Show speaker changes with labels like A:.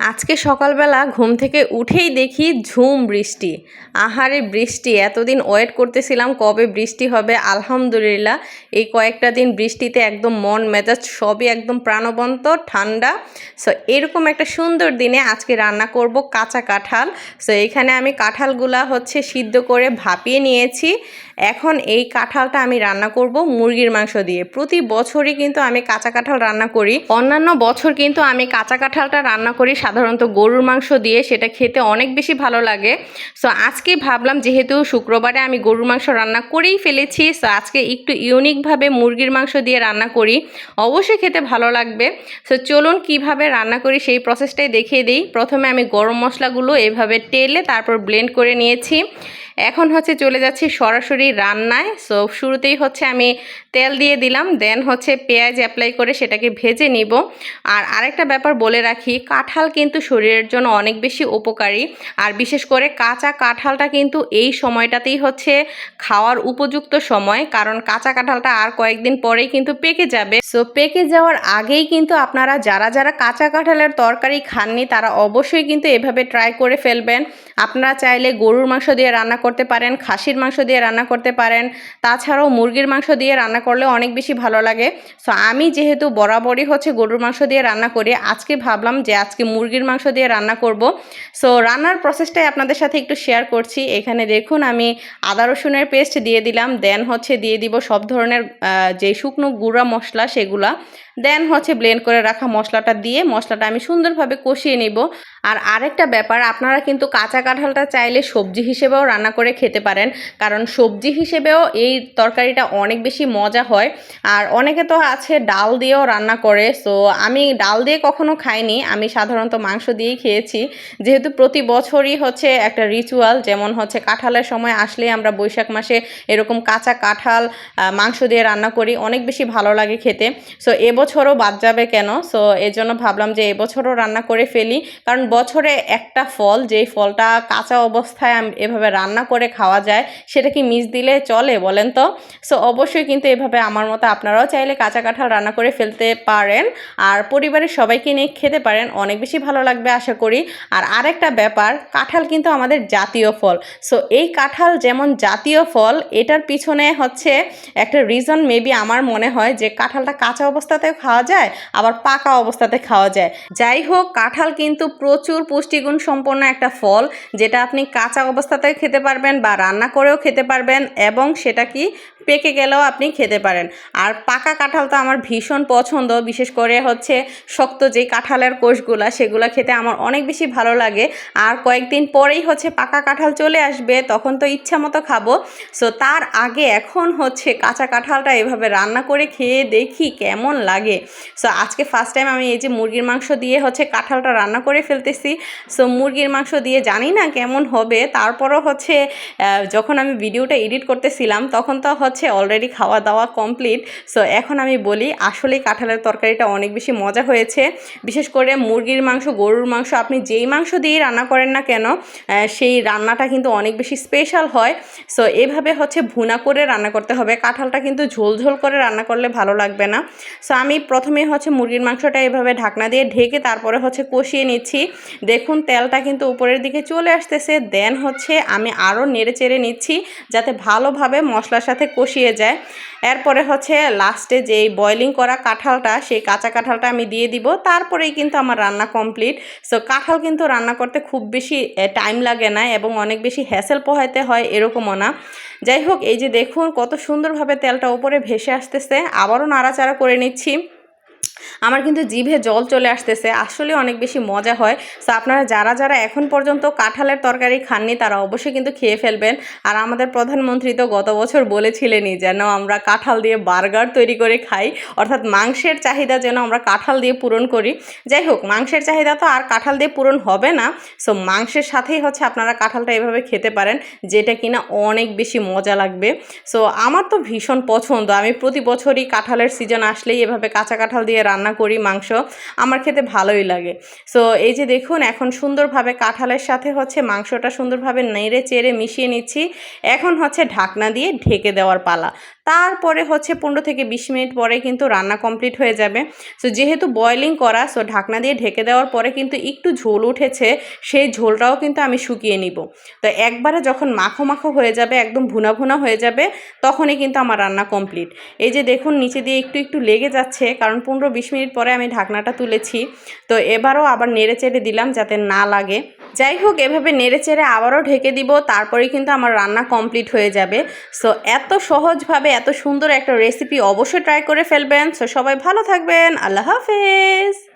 A: আজকে সকালবেলা ঘুম থেকে উঠেই দেখি ঝুম বৃষ্টি। আহারে বৃষ্টি, এতদিন ওয়েট করতেছিলাম কবে বৃষ্টি হবে, আলহামদুলিল্লাহ। এই কয়েকটা দিন বৃষ্টিতে একদম মন মেজাজ সবই একদম প্রাণবন্ত, ঠান্ডা। সো এরকম একটা সুন্দর দিনে আজকে রান্না করব কাঁচা কাঁঠাল। সো এখানে আমি কাঁঠালগুলা হচ্ছে সিদ্ধ করে ভাপিয়ে নিয়েছি। এখন এই কাঁঠালটা আমি রান্না করব মুরগির মাংস দিয়ে। প্রতি বছরই কিন্তু আমি কাঁচা কাঁঠাল রান্না করি। অন্যান্য বছর কিন্তু আমি কাঁচা কাঁঠালটা রান্না করি সাধারণত গরুর মাংস দিয়ে, সেটা খেতে অনেক বেশি ভালো লাগে। সো আজকে ভাবলাম যেহেতু শুক্রবারে আমি গরুর মাংস রান্না করেই ফেলেছি সো আজকে একটু ইউনিকভাবে মুরগির মাংস দিয়ে রান্না করি। অবশ্যই খেতে ভালো লাগবে। সো চলুন কীভাবে রান্না করি সেই প্রসেসটাই দেখিয়ে দিই। প্রথমে আমি গরম মশলাগুলো এভাবে টেলে তারপর ব্লেন্ড করে নিয়েছি। এখন হচ্ছে চলে যাচ্ছি সরাসরি রান্নায়। সো শুরুতেই হচ্ছে আমি তেল দিয়ে দিলাম দেন হচ্ছে পেঁয়াজ অ্যাপ্লাই করে সেটাকে ভেজে নিব। আর আরেকটা ব্যাপার বলে রাখি, কাঁঠাল কিন্তু শরীরের জন্য অনেক বেশি উপকারী। আর বিশেষ করে কাঁচা কাঁঠালটা কিন্তু এই সময়টাতেই হচ্ছে খাওয়ার উপযুক্ত সময়, কারণ কাঁচা কাঁঠালটা আর কয়েকদিন পরেই কিন্তু পেকে যাবে। সো পেকে যাওয়ার আগেই কিন্তু আপনারা যারা যারা কাঁচা কাঁঠালের তরকারি খাননি, তারা অবশ্যই কিন্তু এভাবে ট্রাই করে ফেলবেন। আপনারা চাইলে গরুর মাংস দিয়ে রান্না করতে পারেন, খাসির মাংস দিয়ে রান্না করতে পারেন, তাছাড়াও মুরগির মাংস দিয়ে রান্না করলে অনেক বেশি ভালো লাগে। সো আমি যেহেতু বরাবরই হচ্ছে গরুর মাংস দিয়ে রান্না করি, আজকে ভাবলাম যে আজকে মুরগির মাংস দিয়ে রান্না করব। সো রান্নার প্রসেসটাই আপনাদের সাথে একটু শেয়ার করছি। এখানে দেখুন আমি আদা, রসুনের পেস্ট দিয়ে দিলাম দেন হচ্ছে দিয়ে দিব সব ধরনের যে শুকনো গুঁড়া মশলা সেগুলা। দেন হচ্ছে ব্লেন্ড করে রাখা মশলাটা দিয়ে, মশলাটা আমি সুন্দরভাবে কষিয়ে নিব। আর আরেকটা ব্যাপার, আপনারা কিন্তু কাঁচা কাঁঠালটা চাইলে সবজি হিসেবেও রান্না করে খেতে পারেন। কারণ সবজি হিসেবেও এই তরকারিটা অনেক বেশি মজা হয়। আর অনেকে তো আছে ডাল দিয়েও রান্না করে, সো আমি ডাল দিয়ে কখনো খাইনি। আমি সাধারণত মাংস দিয়েই খেয়েছি। যেহেতু প্রতি বছরই হচ্ছে একটা রিচুয়াল যেমন হচ্ছে কাঁঠালের সময় আসলেই আমরা বৈশাখ মাসে এরকম কাঁচা কাঁঠাল মাংস দিয়ে রান্না করি। অনেক বেশি ভালো লাগে খেতে। সো এবছরও বাদ যাবে কেন? সো এর জন্য ভাবলাম যে এবছরও রান্না করে ফেলি। কারণ বছরে একটা ফল, যেই ফলটা কাঁচা অবস্থায় এভাবে রান্না করে খাওয়া যায়, সেটা কি মিস দিলে চলে বলেন তো? সো অবশ্যই কিন্তু এভাবে আমার মতো আপনারাও চাইলে কাঁচা কাঁঠাল রান্না করে ফেলতে পারেন। আর পরিবারের সবাইকে নিয়ে খেতে পারেন, অনেক বেশি ভালো লাগবে আশা করি। আর আরেকটা ব্যাপার, কাঁঠাল কিন্তু আমাদের জাতীয় ফল। সো এই কাঁঠাল যেমন জাতীয় ফল, এটার পিছনে হচ্ছে একটা রিজন মেবি আমার মনে হয় যে কাঁঠালটা কাঁচা অবস্থাতেও খাওয়া যায়, আবার পাকা অবস্থাতে খাওয়া যায়। যাই হোক, কাঁঠাল কিন্তু প্রচুর পুষ্টিগুণ সম্পন্ন একটা ফল, যেটা আপনি কাঁচা অবস্থাতেও খেতে পারবেন বা রান্না করেও খেতে পারবেন এবং সেটা কি পেকে গেলেও আপনি খেতে পারেন। আর পাকা কাঁঠাল তো আমার ভীষণ পছন্দ, বিশেষ করে হচ্ছে শক্ত যেই কাঁঠালের কোষগুলা, সেগুলো খেতে আমার অনেক বেশি ভালো লাগে। আর কয়েকদিন পরেই হচ্ছে পাকা কাঁঠাল চলে আসবে, তখন তো ইচ্ছা মতো খাব। সো তার আগে এখন হচ্ছে কাঁচা কাঁঠালটা এভাবে রান্না করে খেয়ে দেখি কেমন লাগে। সো আজকে ফার্স্ট টাইম আমি এই যে মুরগির মাংস দিয়ে হচ্ছে কাঁঠালটা রান্না করে ফেলতেছি। সো মুরগির মাংস দিয়ে জানি না কেমন হবে। তারপরও হচ্ছে যখন আমি ভিডিওটা এডিট করতেছিলাম, তখন তো হচ্ছে অলরেডি খাওয়া দাওয়া কমপ্লিট সো এখন আমি বলি আসলে কাঁঠালের তরকারিটা অনেক বেশি মজা হয়েছে। বিশেষ করে মুরগির মাংস, গরুর মাংস, আপনি যেই মাংস দিয়েই রান্না করেন না কেন সেই রান্নাটা কিন্তু অনেক বেশি স্পেশাল হয়। সো এভাবে হচ্ছে ভুনা করে রান্না করতে হবে। কাঁঠালটা কিন্তু ঝোল ঝোল করে রান্না করলে ভালো লাগবে না। সো আমি প্রথমে হচ্ছে মুরগির মাংসটা এভাবে ঢাকনা দিয়ে ঢেকে তারপরে হচ্ছে কষিয়ে নিচ্ছি। দেখুন, তেলটা কিন্তু উপরের দিকে চলে আসতেছে। দেন হচ্ছে আমি আরও নেড়ে চেড়ে নিচ্ছি, যাতে ভালোভাবে মশলার সাথে কষিয়ে যায়। এরপরে হচ্ছে লাস্টে যে বয়লিং করা কাঁঠালটা, সেই কাঁচা কাঁঠালটা আমি দিয়ে দিব। তারপরেই কিন্তু আমার রান্না কমপ্লিট সো কাঁঠাল কিন্তু রান্না করতে খুব বেশি টাইম লাগে না এবং অনেক বেশি হ্যাসেল পোহাইতে হয় এরকমও না। যাই হোক, এই যে দেখুন কত সুন্দরভাবে তেলটা ওপরে ভেসে আসতেছে। আবারও নাড়াচাড়া করে নিচ্ছি। আমার কিন্তু জিভে জল চলে আসতেছে, আসলে অনেক বেশি মজা হয়। সো আপনারা যারা যারা এখন পর্যন্ত কাঁঠালের তরকারি খাননি, তারা অবশ্যই কিন্তু খেয়ে ফেলবেন। আর আমাদের প্রধানমন্ত্রী তো গত বছর বলেছিলেনই যেন আমরা কাঁঠাল দিয়ে বার্গার তৈরি করে খাই, অর্থাৎ মাংসের চাহিদা যেন আমরা কাঁঠাল দিয়ে পূরণ করি। যাই হোক, মাংসের চাহিদা তো আর কাঁঠাল দিয়ে পূরণ হবে না। সো মাংসের সাথেই হচ্ছে আপনারা কাঁঠালটা এভাবে খেতে পারেন, যেটা কিনা অনেক বেশি মজা লাগবে। সো আমার তো ভীষণ পছন্দ। আমি প্রতি বছরই কাঁঠালের সিজন আসলেই এভাবে কাঁচা কাঁঠাল দিয়ে রান্না করি, মাংস, আমার খেতে ভালোই লাগে। সো এই যে দেখুন, এখন সুন্দরভাবে কাঁঠালের সাথে হচ্ছে মাংসটা সুন্দরভাবে নেড়ে চেড়ে মিশিয়ে নিচ্ছি। এখন হচ্ছে ঢাকনা দিয়ে ঢেকে দেওয়ার পালা। তারপরে হচ্ছে পনেরো থেকে বিশ মিনিট পরে কিন্তু রান্না কমপ্লিট হয়ে যাবে। সো যেহেতু বয়লিং করা সো ঢাকনা দিয়ে ঢেকে দেওয়ার পরে কিন্তু একটু ঝোল উঠেছে, সেই ঝোলটাও কিন্তু আমি শুকিয়ে নিব। তো একবারে যখন মাখো মাখো হয়ে যাবে, একদম ভুনা ভুনা হয়ে যাবে, তখনই কিন্তু আমার রান্না কমপ্লিট। এই যে দেখুন, নিচে দিয়ে একটু একটু লেগে যাচ্ছে, কারণ পনেরো বিশ মিনিট পরে আমি ঢাকনাটা তুলেছি। তো এবারও আবার নেড়ে চেড়ে দিলাম যাতে না লাগে। যাই হোক, এভাবে নেড়ে চেড়ে আবারও ঢেকে দিব তারপরে কিন্তু আমার রান্না কমপ্লিট হয়ে যাবে। সো এত সহজভাবে, এত সুন্দর একটা রেসিপি অবশ্যই ট্রাই করে ফেলবেন। সো সবাই ভালো থাকবেন। আল্লাহ হাফেজ।